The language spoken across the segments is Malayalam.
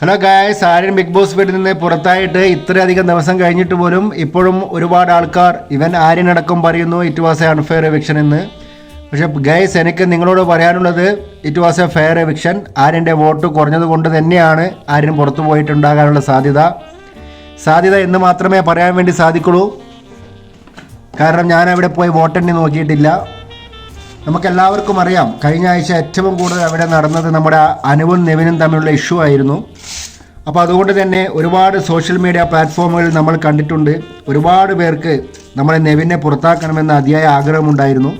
Hello guys Aryan Bigg Boss വീട്ടിൽ നിന്ന് പുറത്തായിട്ട് ഇത്രയധികം ദിവസം കഴിഞ്ഞിട്ട് പോലും ഇപ്പോഴും ഒരുപാട് ആൾക്കാർ ഇവൻ ആര്യൻ ആര്യനടക്കം പറയുന്നു it was a unfair eviction എന്ന്. പക്ഷേ ഗൈസ് എനിക്ക് നിങ്ങളോട് പറയാനുള്ളത് it was a fair eviction ആര്യന്റെ vote കുറഞ്ഞത് കൊണ്ട് തന്നെയാണ് ആര്യൻ പുറത്തു പോയിട്ടുണ്ടാകാനുള്ള സാധ്യത. സാധ്യത എന്ന് മാത്രമേ പറയാൻ വേണ്ടി സാധിക്കുള്ളൂ. കാരണം ഞാൻ അവിടെ പോയി വോട്ടെണ്ണി നോക്കിയിട്ടില്ല. നമുക്കെല്ലാവർക്കും അറിയാം കഴിഞ്ഞ ആഴ്ച ഏറ്റവും കൂടുതൽ അവിടെ നടന്നത് നമ്മുടെ അനുവും നിവിനും തമ്മിലുള്ള ഇഷ്യൂ ആയിരുന്നു. അപ്പോൾ അതുകൊണ്ട് തന്നെ ഒരുപാട് സോഷ്യൽ മീഡിയ പ്ലാറ്റ്ഫോമുകളിൽ നമ്മൾ കണ്ടിട്ടുണ്ട്. ഒരുപാട് പേർക്ക് നമ്മളെ നെവിനെ പുറത്താക്കണമെന്ന അതിയായ ആഗ്രഹമുണ്ടായിരുന്നു.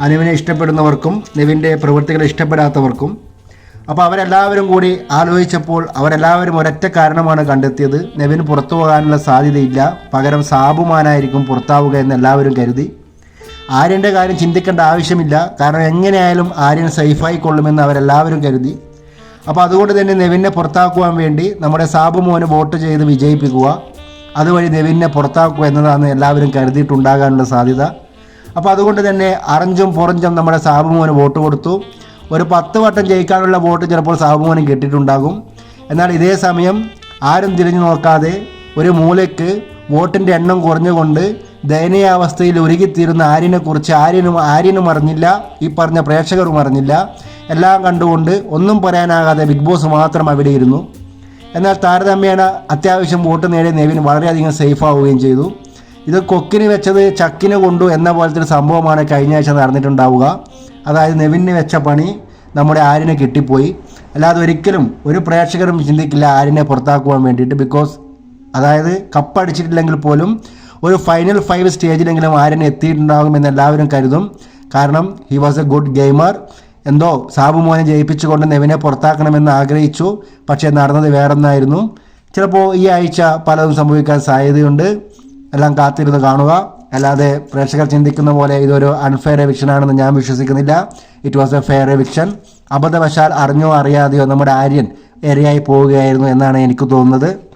അനുവിനെ ഇഷ്ടപ്പെടുന്നവർക്കും നെവിന്റെ പ്രവൃത്തികളെ ഇഷ്ടപ്പെടാത്തവർക്കും. അപ്പോൾ അവരെല്ലാവരും കൂടി ആലോചിച്ചപ്പോൾ അവരെല്ലാവരും ഒരൊറ്റ കാരണമാണ് കണ്ടെത്തിയത്. നെവിന് പുറത്തു പോകാനുള്ള സാധ്യതയില്ല. പകരം സാബുമാനായിരിക്കും പുറത്താവുക എന്ന് എല്ലാവരും കരുതി. ആര്യന്റെ കാര്യം ചിന്തിക്കേണ്ട ആവശ്യമില്ല. കാരണം എങ്ങനെയായാലും ആര്യൻ സേഫായി കൊള്ളുമെന്ന് അവരെല്ലാവരും കരുതി. അപ്പോൾ അതുകൊണ്ട് തന്നെ നെവിനെ പുറത്താക്കുവാൻ വേണ്ടി നമ്മുടെ സാബു മോന് വോട്ട് ചെയ്ത് വിജയിപ്പിക്കുക. അതുവഴി നെവിനെ പുറത്താക്കുക എന്നതാണ് എല്ലാവരും കരുതിയിട്ടുണ്ടാകാനുള്ള സാധ്യത. അപ്പോൾ അതുകൊണ്ട് തന്നെ അറഞ്ചും പുറഞ്ചും നമ്മുടെ സാബു മോന് വോട്ട് കൊടുത്തു. ഒരു പത്ത് വട്ടം ജയിക്കാനുള്ള വോട്ട് ചിലപ്പോൾ സാബു മോനും കിട്ടിയിട്ടുണ്ടാകും. എന്നാൽ ഇതേ സമയം ആരും തിരിഞ്ഞു നോക്കാതെ ഒരു മൂലയ്ക്ക് വോട്ടിന്റെ എണ്ണം കുറഞ്ഞുകൊണ്ട് ദയനീയാവസ്ഥയിൽ ഒരുകിത്തീരുന്ന ആര്യനെക്കുറിച്ച് ആര്യനും ആര്യനും അറിഞ്ഞില്ല ഈ പറഞ്ഞ പ്രേക്ഷകരും അറിഞ്ഞില്ല. എല്ലാം കണ്ടുകൊണ്ട് ഒന്നും പറയാനാകാതെ ബിഗ് ബോസ് മാത്രം അവിടെ ഇരുന്നു. എന്നാൽ താരതമ്യേന അത്യാവശ്യം വോട്ട് നേടിയ നെവിൻ വളരെയധികം സേഫ് ആവുകയും ചെയ്തു. ഇത് കൊക്കിന് വെച്ചത് ചക്കിന് കൊണ്ടു എന്ന പോലത്തെ ഒരു സംഭവമാണ് കഴിഞ്ഞ ആഴ്ച നടന്നിട്ടുണ്ടാവുക. അതായത് നെവിന് വെച്ച പണി നമ്മുടെ ആര്യനെ കിട്ടിപ്പോയി. അല്ലാതെ ഒരിക്കലും ഒരു പ്രേക്ഷകരും ചിന്തിക്കില്ല ആര്യനെ പുറത്താക്കുവാൻ വേണ്ടിയിട്ട്. ബിക്കോസ് അതായത് കപ്പടിച്ചിട്ടില്ലെങ്കിൽ പോലും ഒരു ഫൈനൽ ഫൈവ് സ്റ്റേജിലെങ്കിലും ആര്യൻ എത്തിയിട്ടുണ്ടാകുമെന്ന് എല്ലാവരും കരുതും. കാരണം he was a good gamer എന്തോ സാബു മോനെ ജയിപ്പിച്ചുകൊണ്ട് നെവിനെ പുറത്താക്കണമെന്ന് ആഗ്രഹിച്ചു. പക്ഷേ നടന്നത് വേറൊന്നായിരുന്നു. ചിലപ്പോൾ ഈ ആഴ്ച പലതും സംഭവിക്കാൻ സാധ്യതയുണ്ട്. എല്ലാം കാത്തിരുന്ന് കാണുക. അല്ലാതെ പ്രേക്ഷകർ ചിന്തിക്കുന്ന പോലെ ഇതൊരു അൺഫെയർ എവിക്ഷൻ ആണെന്ന് ഞാൻ വിശ്വസിക്കുന്നില്ല. It was a fair eviction അബദ്ധവശാൽ അറിഞ്ഞോ അറിയാതെയോ നമ്മുടെ ആര്യൻ എരയായി പോവുകയായിരുന്നു എന്നാണ് എനിക്ക് തോന്നുന്നത്.